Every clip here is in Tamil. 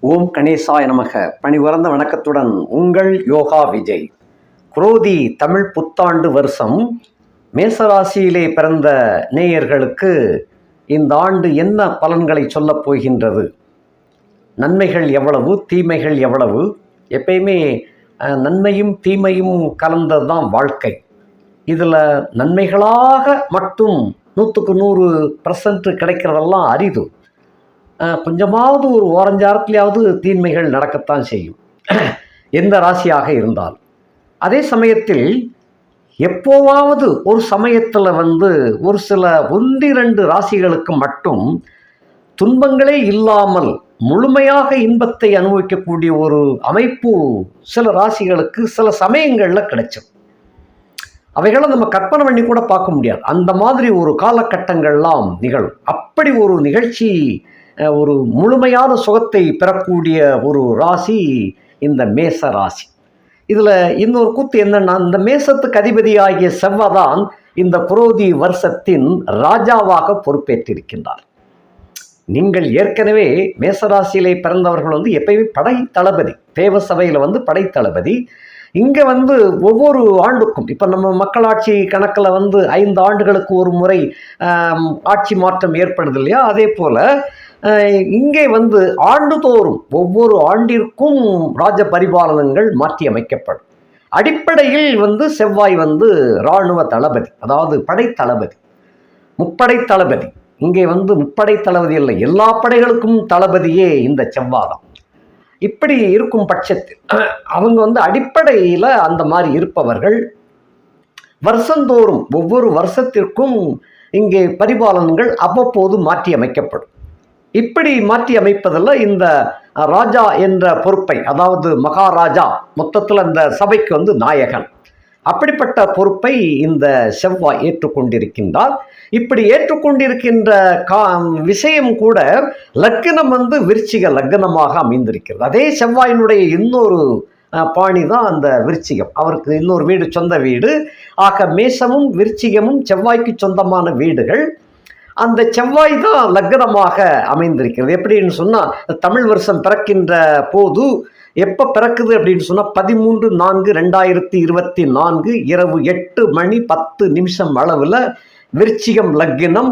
ஓம் கணேசாய நமக. பணிவறந்த வணக்கத்துடன் உங்கள் யோகா விஜய். குரோதி தமிழ் புத்தாண்டு வருஷம் மேசராசியிலே பிறந்த நேயர்களுக்கு இந்த ஆண்டு என்ன பலன்களை சொல்லப் போகின்றது? நன்மைகள் எவ்வளவு தீமைகள் எவ்வளவு? எப்பயுமே நன்மையும் தீமையும் கலந்தது தான் வாழ்க்கை. இதில் நன்மைகளாக மட்டும் நூற்றுக்கு நூறு பர்சன்ட் கிடைக்கிறதெல்லாம் அரிது. கொஞ்சமாவது ஒரு ஓரஞ்சாரத்துலையாவது தீன்மைகள் நடக்கத்தான் செய்யும். எந்த ராசியாக இருந்தால் அதே சமயத்தில் எப்போவாவது ஒரு சமயத்தில் வந்து ஒரு சில ஒன்றிரண்டு ராசிகளுக்கு மட்டும் துன்பங்களே இல்லாமல் முழுமையாக இன்பத்தை அனுபவிக்கக்கூடிய ஒரு அமைப்பு சில ராசிகளுக்கு சில சமயங்களில் கிடைச்சது அவைகளை நம்ம கற்பனை பண்ணி கூட பார்க்க முடியாது. அந்த மாதிரி ஒரு காலகட்டங்கள்லாம் நிகழும். அப்படி ஒரு நிகழ்ச்சி ஒரு முழுமையான சுகத்தை பெறக்கூடிய ஒரு ராசி இந்த மேச ராசி. இதில் இன்னொரு கூத்து என்னென்னா இந்த மேசத்துக்கு அதிபதியாகிய செவ்வாதான் இந்த குரோதி வருஷத்தின் ராஜாவாக பொறுப்பேற்றிருக்கின்றார். நீங்கள் ஏற்கனவே மேசராசியிலே பிறந்தவர்கள் வந்து எப்பயுமே படை தளபதி தேவ சபையில் வந்து படை தளபதி இங்கே வந்து ஒவ்வொரு ஆண்டுக்கும் இப்போ நம்ம மக்களாட்சி கணக்கில் வந்து ஐந்து ஆண்டுகளுக்கு ஒரு முறை ஆட்சி மாற்றம் ஏற்படுது இல்லையா? அதே போல் இங்கே வந்து ஆண்டுதோறும் ஒவ்வொரு ஆண்டிற்கும் ராஜ பரிபாலனங்கள் மாற்றி அமைக்கப்படும். அடிப்படையில் வந்து செவ்வாய் வந்து இராணுவ தளபதி அதாவது படை தளபதி. முப்படை தளபதி. இங்கே வந்து முப்படை தளபதி இல்லை எல்லா படைகளுக்கும் தளபதியே இந்த செவ்வாதான் இப்படி இருக்கும் பட்சத்தில் அவங்க வந்து அடிப்படையில் அந்த மாதிரி இருப்பவர்கள். வருஷந்தோறும் ஒவ்வொரு வருஷத்திற்கும் இங்கே பரிபாலனங்கள் அவ்வப்போது மாற்றி அமைக்கப்படும். இப்படி மாற்றி அமைப்பதில் இந்த ராஜா என்ற பொறுப்பை அதாவது மகாராஜா மொத்தத்தில் அந்த சபைக்கு வந்து நாயகன். அப்படிப்பட்ட பொறுப்பை இந்த செவ்வாய் ஏற்றுக்கொண்டிருக்கின்றார். இப்படி ஏற்றுக்கொண்டிருக்கின்ற கா விஷயம் கூட லக்னம் வந்து விருச்சிக லக்னமாக அமைந்திருக்கிறது. அதே செவ்வாயினுடைய இன்னொரு பாணி தான் அந்த விருச்சிகம். அவருக்கு இன்னொரு வீடு சொந்த வீடு. ஆக மேசமும் விருச்சிகமும் செவ்வாய்க்கு சொந்தமான வீடுகள். அந்த செவ்வாய் தான் லக்னமாக அமைந்திருக்கிறது. எப்படின்னு சொன்னால் தமிழ் வருஷம் பிறக்கின்ற போது எப்போ பிறக்குது அப்படின்னு சொன்னால் பதிமூன்று நான்கு ரெண்டாயிரத்தி இருபத்தி நான்கு இரவு எட்டு மணி பத்து நிமிஷம் அளவில் விருச்சிகம் லக்னம்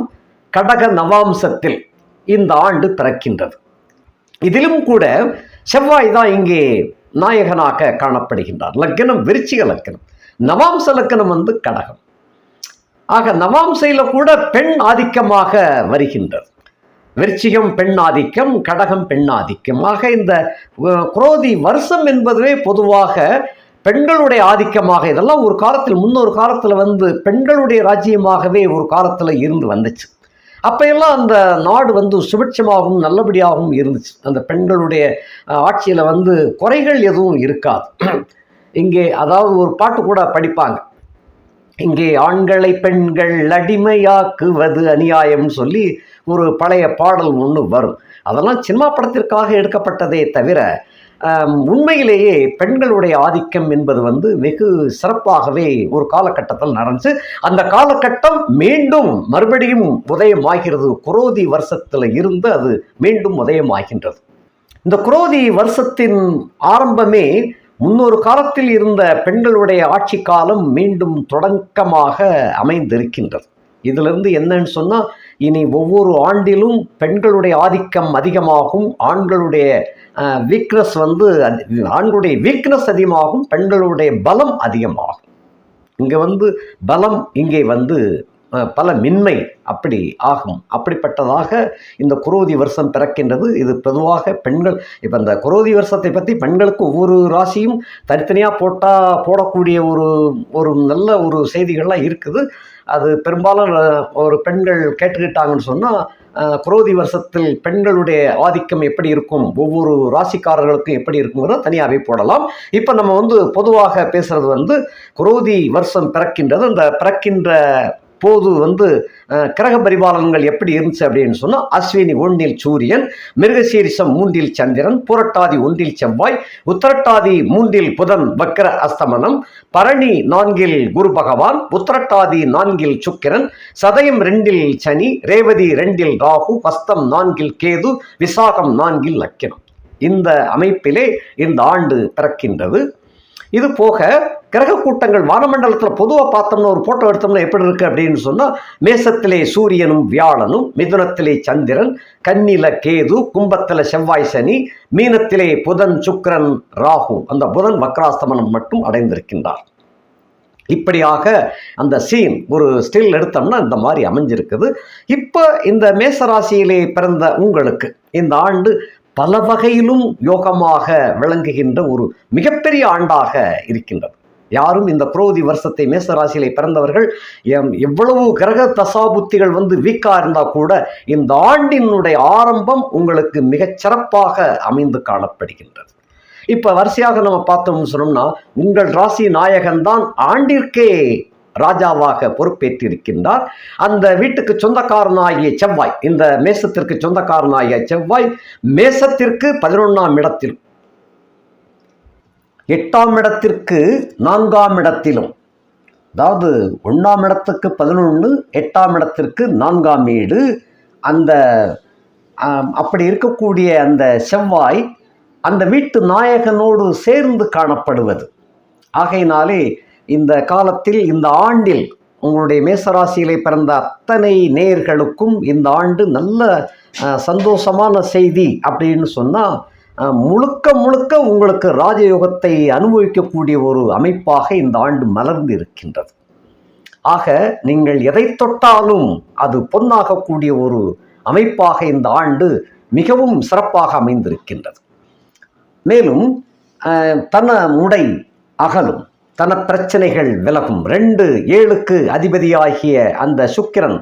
கடக நவாம்சத்தில் இந்த ஆண்டு பிறக்கின்றது. இதிலும் கூட செவ்வாய் தான் இங்கே நாயகனாக காணப்படுகின்றார். லக்னம் விருச்சிக லக்னம். நவாம்ச லக்னம் வந்து கடகம். ஆக நவாம்சையில் கூட பெண் ஆதிக்கமாக வருகின்றது. விருச்சிகம் பெண் ஆதிக்கம் கடகம் பெண் ஆதிக்கம். ஆக இந்த குரோதி வருஷம் என்பதுவே பொதுவாக பெண்களுடைய ஆதிக்கமாக இதெல்லாம் ஒரு காலத்தில் முன்னொரு காலத்தில் வந்து பெண்களுடைய ராஜ்யமாகவே ஒரு காலத்தில் இருந்து வந்துச்சு. அப்பையெல்லாம் அந்த நாடு வந்து சுபிட்சமாகவும் நல்லபடியாகவும் இருந்துச்சு. அந்த பெண்களுடைய ஆட்சியில் வந்து குறைகள் எதுவும் இருக்காது. இங்கே அதாவது ஒரு பாட்டு கூட படிப்பாங்க. இங்கே ஆண்களை பெண்கள் அடிமையாக்குவது அநியாயம் சொல்லி ஒரு பழைய பாடல் ஒன்று வரும். அதெல்லாம் சினிமா படத்திற்காக எடுக்கப்பட்டதே தவிர உண்மையிலேயே பெண்களுடைய ஆதிக்கம் என்பது வந்து வெகு சிறப்பாகவே ஒரு காலகட்டத்தில் நடந்துச்சு. அந்த காலகட்டம் மீண்டும் மறுபடியும் உதயமாகிறது. குரோதி வருஷத்தில் இருந்து அது மீண்டும் உதயமாகின்றது. இந்த குரோதி வருஷத்தின் ஆரம்பமே முன்னொரு காலத்தில் இருந்த பெண்களுடைய ஆட்சி காலம் மீண்டும் தொடக்கமாக அமைந்திருக்கின்றது. இதிலிருந்து என்னன்னு சொன்னால் இனி ஒவ்வொரு ஆண்டிலும் பெண்களுடைய ஆதிக்கம் அதிகமாகும் ஆண்களுடைய வீக்னஸ் வந்து ஆண்களுடைய வீக்னஸ் அதிகமாகும் பெண்களுடைய பலம் அதிகமாகும். இங்கே வந்து பலம் இங்கே வந்து பல மின்மை அப்படி ஆகும். அப்படிப்பட்டதாக இந்த குரோதி வருஷம் பிறக்கின்றது. இது பொதுவாக பெண்கள் இப்போ இந்த குரோதி வருஷத்தை பற்றி பெண்களுக்கு ஒவ்வொரு ராசியும் தனித்தனியாக போட்டால் போடக்கூடிய ஒரு ஒரு நல்ல ஒரு செய்திகள்லாம் இருக்குது. அது பெரும்பாலும் ஒரு பெண்கள் கேட்டுக்கிட்டாங்கன்னு சொன்னால் குரோதி வருஷத்தில் பெண்களுடைய ஆதிக்கம் எப்படி இருக்கும்? ஒவ்வொரு ராசிக்காரர்களுக்கும் எப்படி இருக்குங்கிறத தனியாகவே போடலாம். இப்போ நம்ம வந்து பொதுவாக பேசுகிறது வந்து குரோதி வருஷம் பிறக்கின்றது. அந்த பிறக்கின்ற அப்போது வந்து கிரக பரிபாலனங்கள் எப்படி இருந்துச்சு அப்படின்னு சொன்னால் அஸ்வினி ஒன்றில் சூரியன் மிருகசீரிசம் மூன்றில் சந்திரன் புரட்டாதி ஒன்றில் செவ்வாய் உத்திரட்டாதி மூன்றில் புதன் வக்கர அஸ்தமனம் பரணி நான்கில் குரு பகவான் உத்திரட்டாதி நான்கில் சுக்கிரன் சதயம் ரெண்டில் சனி ரேவதி ரெண்டில் ராகு ஹஸ்தம் நான்கில் கேது விசாகம் நான்கில் லக்கினம். இந்த அமைப்பிலே இந்த ஆண்டு பிறக்கின்றது. இது போக கிரக கூட்டங்கள் வானமண்டலத்தில் பொதுவாக பார்த்தோம்னா ஒரு போட்டோ எடுத்தோம்னா எப்படி இருக்குது அப்படின்னு சொன்னால் மேசத்திலே சூரியனும் வியாழனும் மிதுனத்திலே சந்திரன் கன்னில கேது கும்பத்தில் செவ்வாய் சனி மீனத்திலே புதன் சுக்கரன் ராகு. அந்த புதன் வக்ராஸ்தமனம் மட்டும் அடைந்திருக்கின்றார். இப்படியாக அந்த சீன் ஒரு ஸ்டில் எடுத்தோம்னா இந்த மாதிரி அமைஞ்சிருக்குது. இப்போ இந்த மேசராசியிலே பிறந்த உங்களுக்கு இந்த ஆண்டு பல வகையிலும் யோகமாக விளங்குகின்ற ஒரு மிகப்பெரிய ஆண்டாக இருக்கின்றது. யாரும் இந்த குரோதி வருஷத்தை மேசராசியிலே பிறந்தவர்கள் எம் எவ்வளவு கிரக தசாபுத்திகள் வந்து வீக்கா இருந்தால் கூட இந்த ஆண்டினுடைய ஆரம்பம் உங்களுக்கு மிகச் சிறப்பாக அமைந்து காணப்படுகின்றது. இப்போ வரிசையாக நம்ம பார்த்தோம்னு சொன்னோம்னா உங்கள் ராசி நாயகன் தான் ஆண்டிற்கே ராஜாவாக பொறுப்பேற்றிருக்கின்றார். அந்த வீட்டுக்கு சொந்தக்காரனாகிய செவ்வாய் இந்த மேசத்திற்கு சொந்தக்காரனாகிய செவ்வாய் மேசத்திற்கு பதினொன்றாம் இடத்தில் எட்டாம் இடத்திற்கு நான்காம் இடத்திலும் அதாவது ஒன்றாம் இடத்துக்கு பதினொன்று எட்டாம் இடத்திற்கு நான்காம் வீடு அந்த அப்படி இருக்கக்கூடிய அந்த செவ்வாய் அந்த வீட்டு நாயகனோடு சேர்ந்து காணப்படுவது. ஆகையினாலே இந்த காலத்தில் இந்த ஆண்டில் உங்களுடைய மேசராசியிலே பிறந்த அத்தனை நேர்களுக்கும் இந்த ஆண்டு நல்ல சந்தோஷமான செய்தி அப்படின்னு சொன்னால் முழுக்க முழுக்க உங்களுக்கு ராஜயோகத்தை அனுபவிக்கக்கூடிய ஒரு அமைப்பாக இந்த ஆண்டு மலர்ந்து இருக்கின்றது ஆக நீங்கள் எதை தொட்டாலும் அது பொன்னாகக்கூடிய ஒரு அமைப்பாக இந்த ஆண்டு மிகவும் சிறப்பாக அமைந்திருக்கின்றது. மேலும் தன முடை அகலும். தன பிரச்சனைகள் விலகும். ரெண்டு ஏழுக்கு அதிபதியாகிய அந்த சுக்கிரன்.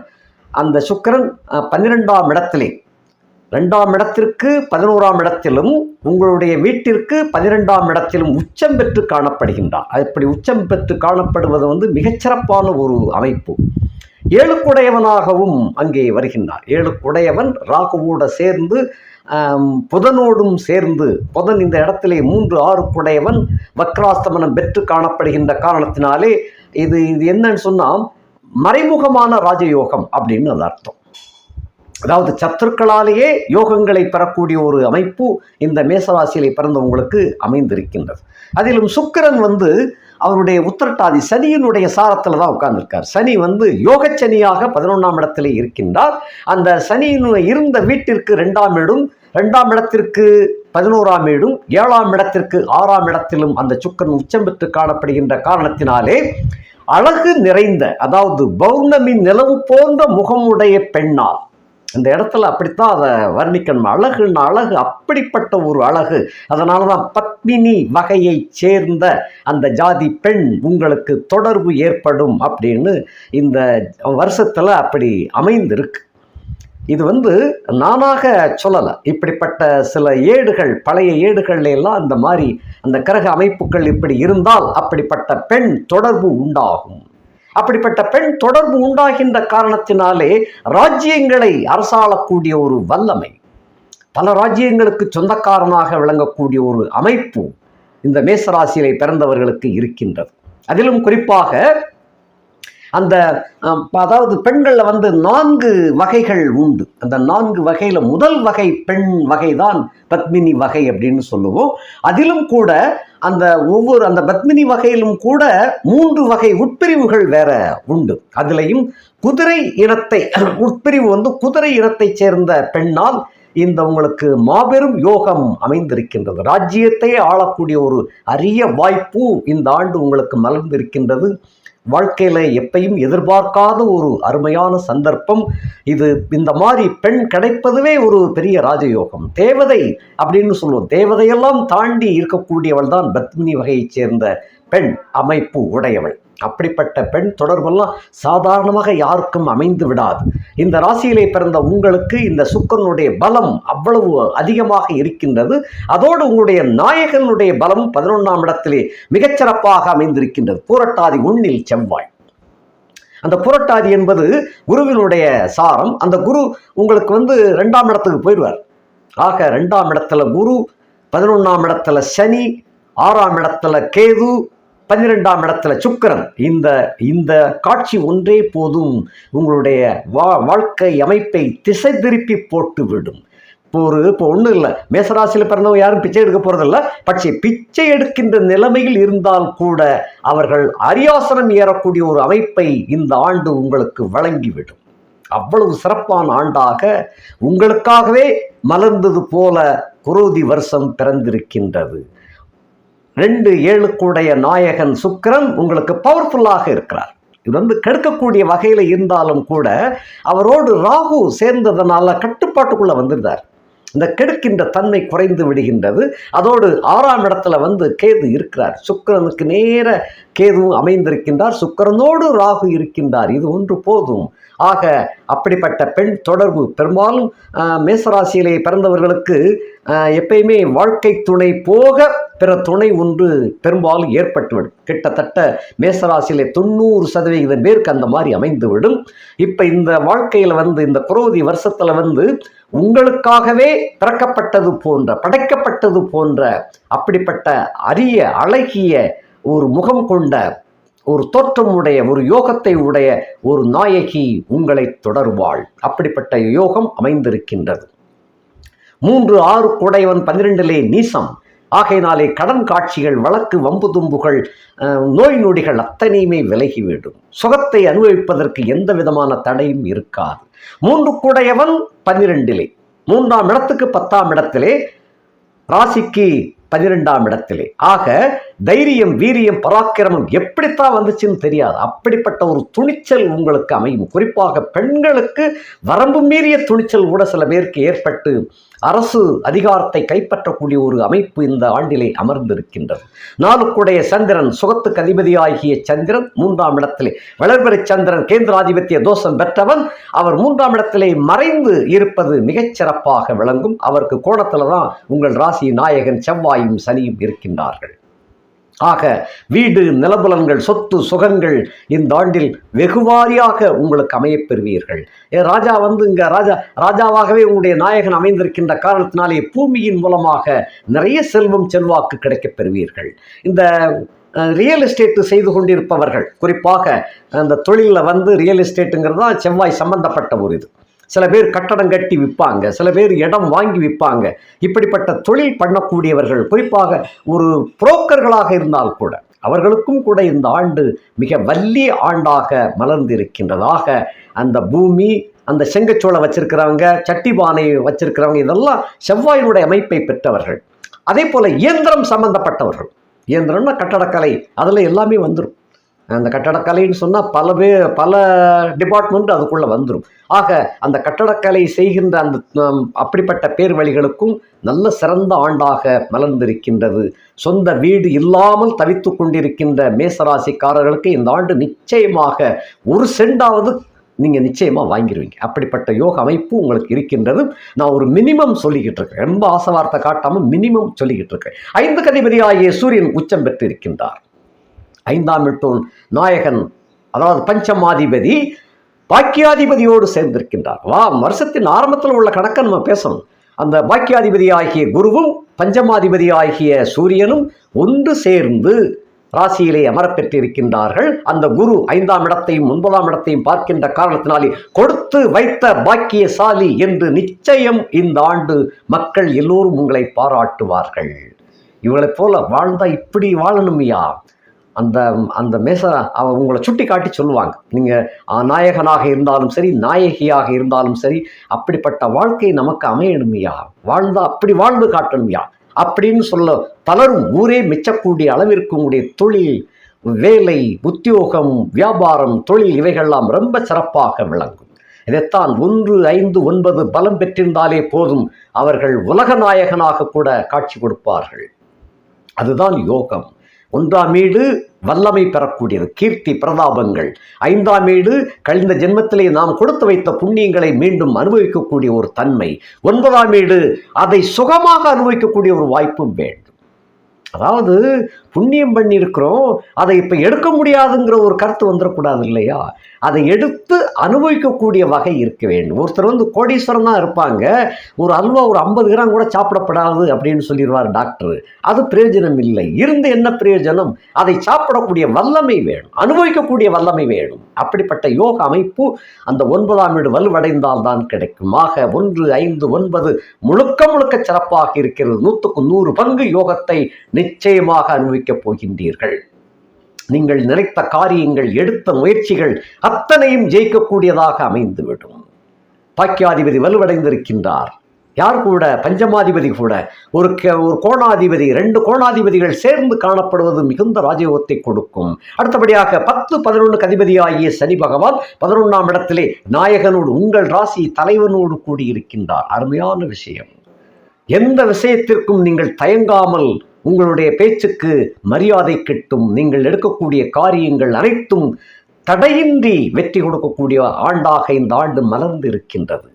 அந்த சுக்கிரன் பன்னிரெண்டாம் இடத்திலே. ரெண்டாம் இடத்திற்கு பதினோராம் இடத்திலும் உங்களுடைய வீட்டிற்கு பன்னிரெண்டாம் இடத்திலும் உச்சம் பெற்று காணப்படுகின்றார். அப்படி உச்சம் பெற்று காணப்படுவது வந்து மிகச்சிறப்பான ஒரு அமைப்பு. ஏழுக்குடையவனாகவும் அங்கே வருகின்றார். ஏழுக்குடையவன் ராகுவோட சேர்ந்து புதனோடும் சேர்ந்து புதன் இந்த இடத்திலே மூன்று ஆறுக்குடையவன் வக்ராஸ்தமனம் பெற்று காணப்படுகின்ற காரணத்தினாலே இது இது என்னன்னு சொன்னால் மறைமுகமான ராஜயோகம் அப்படின்னு அது அர்த்தம். அதாவது சத்துருக்களாலேயே யோகங்களை பெறக்கூடிய ஒரு அமைப்பு இந்த மேசராசியிலே பிறந்தவங்களுக்கு அமைந்திருக்கின்றது. அதிலும் சுக்கிரன் வந்து அவருடைய உத்திரட்டாதி சனியினுடைய சாரத்தில் தான் உட்கார்ந்துருக்கார். சனி வந்து யோகச்சனியாக பதினொன்றாம் இடத்துல இருக்கின்றார். அந்த சனியின் இருந்த வீட்டிற்கு ரெண்டாம் இடம் ரெண்டாம் இடத்திற்கு பதினோராம் வீடும் ஏழாம் இடத்திற்கு ஆறாம் இடத்திலும் அந்த சுக்கரன் உச்சம் பெற்று காணப்படுகின்ற காரணத்தினாலே அழகு நிறைந்த அதாவது பௌர்ணமி நிலவு போன்ற முகமுடைய பெண்ணால் இந்த இடத்துல அப்படித்தான் அதை வர்ணிக்கணும். அழகுன்னு அழகு அப்படிப்பட்ட ஒரு அழகு. அதனால தான் பத்மினி வகையைச் சேர்ந்த அந்த ஜாதி பெண் உங்களுக்கு தொடர்பு ஏற்படும் அப்படின்னு இந்த வருஷத்தில் அப்படி அமைந்திருக்கு. இது வந்து நானாக சொல்லலை. இப்படிப்பட்ட சில ஏடுகள் பழைய ஏடுகள்ல எல்லாம் இந்த மாதிரி அந்த கிரக அமைப்புகள் இப்படி இருந்தால் அப்படிப்பட்ட பெண் தொடர்பு உண்டாகும். அப்படிப்பட்ட பெண் தொடர்பு உண்டாகின்ற காரணத்தினாலே ராஜ்யங்களை அரசாளக்கூடிய ஒரு வல்லமை. பல ராஜ்யங்களுக்கு சொந்தக்காரனாக விளங்கக்கூடிய ஒரு அமைப்பு இந்த மேசராசியிலே பிறந்தவர்களுக்கு இருக்கின்றது. அதிலும் குறிப்பாக அந்த அதாவது பெண்களில் வந்து நான்கு வகைகள் உண்டு. அந்த நான்கு வகையில் முதல் வகை பெண் வகை தான் பத்மினி வகை அப்படின்னு சொல்லுவோம். அதிலும் கூட அந்த ஒவ்வொரு அந்த பத்மினி வகையிலும் கூட மூன்று வகை உட்பிரிவுகள் வேற உண்டு. அதுலேயும் குதிரை இனத்தை உட்பிரிவு வந்து குதிரை இனத்தைச் சேர்ந்த பெண்ணால் இந்த உங்களுக்கு மாபெரும் யோகம் அமைந்திருக்கின்றது. ராஜ்யத்தையே ஆளக்கூடிய ஒரு அரிய வாய்ப்பு இந்த ஆண்டு உங்களுக்கு மலர்ந்திருக்கின்றது. வாழ்க்கையில் எப்பையும் எதிர்பார்க்காத ஒரு அருமையான சந்தர்ப்பம். இது இந்த மாதிரி பெண் கிடைப்பதுவே ஒரு பெரிய ராஜயோகம். தேவதை அப்படின்னு சொல்லுவோம். தேவதையெல்லாம் தாண்டி இருக்கக்கூடியவள் தான் பத்மினி வகையைச் சேர்ந்த பெண் அமைப்பு உடையவள். அப்படிப்பட்ட பெண் தொடர்பெல்லாம் சாதாரணமாக யாருக்கும் அமைந்து விடாது. இந்த ராசியிலே பிறந்த உங்களுக்கு இந்த சுக்கரனுடைய பலம் அவ்வளவு அதிகமாக இருக்கின்றது. அதோடு உங்களுடைய நாயகனுடைய பலம் பதினொன்றாம் இடத்திலே மிகச்சிறப்பாக அமைந்திருக்கின்றது. பூரட்டாதி உண்ணில் செவ்வாய். அந்த புரட்டாதி என்பது குருவினுடைய சாரம். அந்த குரு உங்களுக்கு வந்து ரெண்டாம் இடத்துக்கு போயிடுவார். ஆக ரெண்டாம் இடத்துல குரு பதினொன்றாம் இடத்துல சனி ஆறாம் இடத்துல கேது பன்னிரெண்டாம் இடத்துல சுக்கரன். இந்த இந்த காட்சி ஒன்றே போதும். உங்களுடைய வா வாழ்க்கை அமைப்பை திசை திருப்பி போட்டு விடும். இப்போ ஒரு இப்போ ஒன்றும் இல்லை. மேசராசியில் பிறந்தவங்க யாரும் பிச்சை எடுக்க போகிறதில்ல பட்சே பிச்சை எடுக்கின்ற நிலைமையில் இருந்தால் கூட அவர்கள் அரியாசனம் ஏறக்கூடிய ஒரு அமைப்பை இந்த ஆண்டு உங்களுக்கு வழங்கிவிடும். அவ்வளவு சிறப்பான ஆண்டாக உங்களுக்காகவே மலர்ந்தது போல குரோதி வருஷம் பிறந்திருக்கின்றது. ரெண்டு ஏழுக்குடைய நாயகன் சுக்கிரன் உங்களுக்கு பவர்ஃபுல்லாக இருக்கிறார். இது வந்து கெடுக்கக்கூடிய வகையில் இருந்தாலும் கூட அவரோடு ராகு சேர்ந்ததனால கட்டுப்பாட்டுக்குள்ளே வந்திருந்தார் இந்த கெடுக்கின்ற தன்மை குறைந்து விடுகின்றது. அதோடு ஆறாம் இடத்துல வந்து கேது இருக்கிறார். சுக்கிரனுக்கு நேர கேதுவும் அமைந்திருக்கின்றார். சுக்கிரனோடு ராகு இருக்கின்றார். இது ஒன்று போதும். ஆக அப்படிப்பட்ட பெண் தொடர்பு பெரும்பாலும் மேசராசியிலே பிறந்தவர்களுக்கு எப்பயுமே வாழ்க்கை துணை போக பிற துணை ஒன்று பெரும்பாலும் ஏற்பட்டுவிடும். கிட்டத்தட்ட மேசராசியிலே தொண்ணூறு சதவிகிதம் பேருக்கு அந்த மாதிரி அமைந்துவிடும். இப்போ இந்த வாழ்க்கையில் வந்து இந்த குரோதி வருஷத்தில் வந்து உங்களுக்காகவே பிறக்கப்பட்டது போன்ற படைக்கப்பட்டது போன்ற அப்படிப்பட்ட அரிய அழகிய ஒரு முகம் கொண்ட ஒரு தோற்றம் உடைய ஒரு யோகத்தை உடைய ஒரு நாயகி உங்களை தொடர்வாள். அப்படிப்பட்ட யோகம் அமைந்திருக்கின்றது. மூன்று ஆறு குடையவன் பன்னிரெண்டிலே நீசம். ஆகையினாலே கடன் காட்சிகள் வழக்கு வம்பு தும்புகள் நோய் நொடிகள் அத்தனையுமே விலகிவிடும். சுகத்தை அனுபவிப்பதற்கு எந்த விதமான தடையும் இருக்காது. மூன்று குடையவன் பன்னிரெண்டிலே மூன்றாம் இடத்துக்கு பத்தாம் இடத்திலே ராசிக்கு பன்னிரெண்டாம் இடத்திலே. ஆக தைரியம் வீரியம் பராக்கிரமம் எப்படித்தான் வந்துச்சுன்னு தெரியாது. அப்படிப்பட்ட ஒரு துணிச்சல் உங்களுக்கு அமையும். குறிப்பாக பெண்களுக்கு வரம்பு மீறிய துணிச்சல் கூட சில பேருக்கு ஏற்பட்டு அரசு அதிகாரத்தை கைப்பற்றக்கூடிய ஒரு அமைப்பு இந்த ஆண்டிலே அமர்ந்திருக்கின்றது. நாளுக்குடைய சந்திரன் சுகத்துக்கு அதிபதியாகிய சந்திரன் மூன்றாம் இடத்திலே. வளர்பிறை சந்திரன் கேந்திராதிபத்திய தோஷம் பெற்றவன் அவர் மூன்றாம் இடத்திலே மறைந்து இருப்பது மிகச் சிறப்பாக விளங்கும். அவருக்கு கோணத்தில் தான் உங்கள் ராசி நாயகன் செவ்வாயும் சனியும் இருக்கின்றார்கள். ஆக வீடு நிலபுலன்கள் சொத்து சுகங்கள் இந்த ஆண்டில் வெகுவாரியாக உங்களுக்கு அமையப்பெறுவீர்கள் ஏ ராஜா வந்து இங்க ராஜா ராஜாவாகவே உங்களுடைய நாயகன் அமைந்திருக்கின்ற காரணத்தினாலே பூமியின் மூலமாக நிறைய செல்வம் செல்வாக்கு கிடைக்கப் பெறுவீர்கள். இந்த ரியல் எஸ்டேட்டு செய்து கொண்டிருப்பவர்கள் குறிப்பாக அந்த தொழிலில் வந்து ரியல் எஸ்டேட்டுங்கிறது தான் செவ்வாய் சம்பந்தப்பட்ட ஒரு இது. சில பேர் கட்டடம் கட்டி விற்பாங்க சில பேர் இடம் வாங்கி விற்பாங்க. இப்படிப்பட்ட தொழில் பண்ணக்கூடியவர்கள் குறிப்பாக ஒரு புரோக்கர்களாக இருந்தால் கூட அவர்களுக்கும் கூட இந்த ஆண்டு மிக வல்லிய ஆண்டாக மலர்ந்திருக்கின்றதாக அந்த பூமி அந்த செங்கச்சோளை வச்சிருக்கிறவங்க சட்டிபானை வச்சிருக்கிறவங்க இதெல்லாம் செவ்வாயினுடைய அமைப்பை பெற்றவர்கள். அதே போல இயந்திரம் சம்பந்தப்பட்டவர்கள். இயந்திரம்னா கட்டடக்கலை அதில் எல்லாமே வந்துடும் அந்த கட்டடக்கலைன்னு சொன்னால் பல பேர் பல டிபார்ட்மெண்ட் அதுக்குள்ளே வந்துடும் ஆக அந்த கட்டடக்கலை செய்கின்ற அந்த அப்படிப்பட்ட பேர் வழிகளுக்கும் நல்ல சிறந்த ஆண்டாக மலர்ந்திருக்கின்றது. சொந்த வீடு இல்லாமல் தவித்து கொண்டிருக்கின்ற மேசராசிக்காரர்களுக்கு இந்த ஆண்டு நிச்சயமாக ஒரு செண்டாவது நீங்கள் நிச்சயமாக வாங்கிடுவீங்க அப்படிப்பட்ட யோக அமைப்பு உங்களுக்கு இருக்கின்றது. நான் ஒரு மினிமம் சொல்லிக்கிட்டு இருக்கேன். ரொம்ப ஆசை காட்டாமல் மினிமம் சொல்லிக்கிட்டு இருக்கேன். ஐந்து கதிபதியாகிய சூரியன் உச்சம் பெற்று இருக்கின்றார் ஐந்தாம் எட்டோன் நாயகன் அதாவது பஞ்சமாதிபதி பாக்கியாதிபதியோடு சேர்ந்திருக்கின்றார். வா வருஷத்தின் ஆரம்பத்தில் உள்ள கணக்கை நம்ம பேசணும். அந்த பாக்கியாதிபதி ஆகிய குருவும் பஞ்சமாதிபதி ஆகிய சூரியனும் ஒன்று சேர்ந்து ராசியிலே அமரப்பெற்றிருக்கின்றார்கள். அந்த குரு ஐந்தாம் இடத்தையும் ஒன்பதாம் இடத்தையும் பார்க்கின்ற காரணத்தினாலே கொடுத்து வைத்த பாக்கியசாலி என்று நிச்சயம் இந்த ஆண்டு மக்கள் எல்லோரும் உங்களை பாராட்டுவார்கள். இவளைப் போல வாழ்ந்தா இப்படி வாழணுமையா? அந்த அந்த மேச அவ உங்களை சுட்டி காட்டி சொல்லுவாங்க நீங்கள் நாயகனாக இருந்தாலும் சரி நாயகியாக இருந்தாலும் சரி அப்படிப்பட்ட வாழ்க்கை நமக்கு அமையணுமையா? வாழ்ந்தா அப்படி வாழ்ந்து காட்டணுமையா? அப்படின்னு சொல்ல பலரும் ஊரே மிச்சக்கூடிய அளவிற்கு உங்களுடைய தொழில் வேலை உத்தியோகம் வியாபாரம் தொழில் இவைகள்லாம் ரொம்ப சிறப்பாக விளங்கும். இதைத்தான் ஒன்று ஐந்து ஒன்பது பலம் பெற்றிருந்தாலே போதும். அவர்கள் உலக நாயகனாக கூட காட்சி கொடுப்பார்கள். அதுதான் யோகம். ஒன்றாம் வீடு வல்லமை பெறக்கூடியது. கீர்த்தி பிரதாபங்கள். ஐந்தாம் வீடு கழிந்த ஜென்மத்திலே நாம் கொடுத்து வைத்த புண்ணியங்களை மீண்டும் அனுபவிக்கக்கூடிய ஒரு தன்மை. ஒன்பதாம் வீடு அதை சுகமாக அனுபவிக்கக்கூடிய ஒரு வாய்ப்பும் வேண்டும். அதாவது புண்ணியம் பண்ணியிருக்கிறோம் அதை இப்போ எடுக்க முடியாதுங்கிற ஒரு கருத்து வந்துடக்கூடாது இல்லையா? அதை எடுத்து அனுபவிக்கக்கூடிய வகை இருக்க வேண்டும். ஒருத்தர் வந்து கோடீஸ்வரன் தான் இருப்பாங்க. ஒரு அல்வா ஒரு ஐம்பது கிராம் கூட சாப்பிடப்படாது அப்படின்னு சொல்லிடுவார் டாக்டர். அது பிரயோஜனம் இல்லை. இருந்து என்ன பிரயோஜனம்? அதை சாப்பிடக்கூடிய வல்லமை வேணும். அனுபவிக்கக்கூடிய வல்லமை வேணும். அப்படிப்பட்ட யோக அமைப்பு அந்த ஒன்பதாம் வீடு வலுவடைந்தால் தான் கிடைக்கும். ஆக ஒன்று ஐந்து ஒன்பது முழுக்க முழுக்க சிறப்பாக இருக்கிறது. நூற்றுக்கு நூறு பங்கு யோகத்தை நிச்சயமாக அனுபவிக்கப் போகின்றீர்கள். நீங்கள் நினைத்த காரியங்கள் எடுத்த முயற்சிகள் அத்தனையும் ஜெயிக்கக்கூடியதாக அமைந்துவிடும். பாக்கியாதிபதி வலுவடைந்திருக்கின்றார். யார் கூட? பஞ்சமாதிபதி கூட. ஒரு ஒரு கோணாதிபதி ரெண்டு கோணாதிபதிகள் சேர்ந்து காணப்படுவது மிகுந்த ராஜயோகத்தை கொடுக்கும். அடுத்தபடியாக பத்து பதினொன்றுக்கு அதிபதியாகிய சனி பகவான் பதினொன்றாம் இடத்திலே நாயகனோடு உங்கள் ராசி தலைவனோடு கூடியிருக்கின்றார். அருமையான விஷயம். எந்த விஷயத்திற்கும் நீங்கள் தயங்காமல் உங்களுடைய பேச்சுக்கு மரியாதை கிட்டும். நீங்கள் எடுக்கக்கூடிய காரியங்கள் அனைத்தும் தடையின்றி வெற்றி கொடுக்கக்கூடிய ஆண்டாக இந்த ஆண்டு மலர்ந்து இருக்கின்றது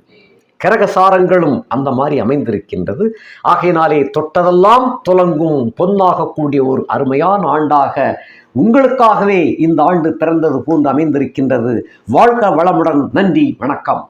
கரகசாரங்களும் அந்த மாதிரி அமைந்திருக்கின்றது. ஆகையினாலே தொட்டதெல்லாம் துலங்கும் பொன்னாகக்கூடிய ஒரு அருமையான ஆண்டாக உங்களுக்காகவே இந்த ஆண்டு பிறந்தது போன்று அமைந்திருக்கின்றது. வாழ்க வளமுடன். நன்றி. வணக்கம்.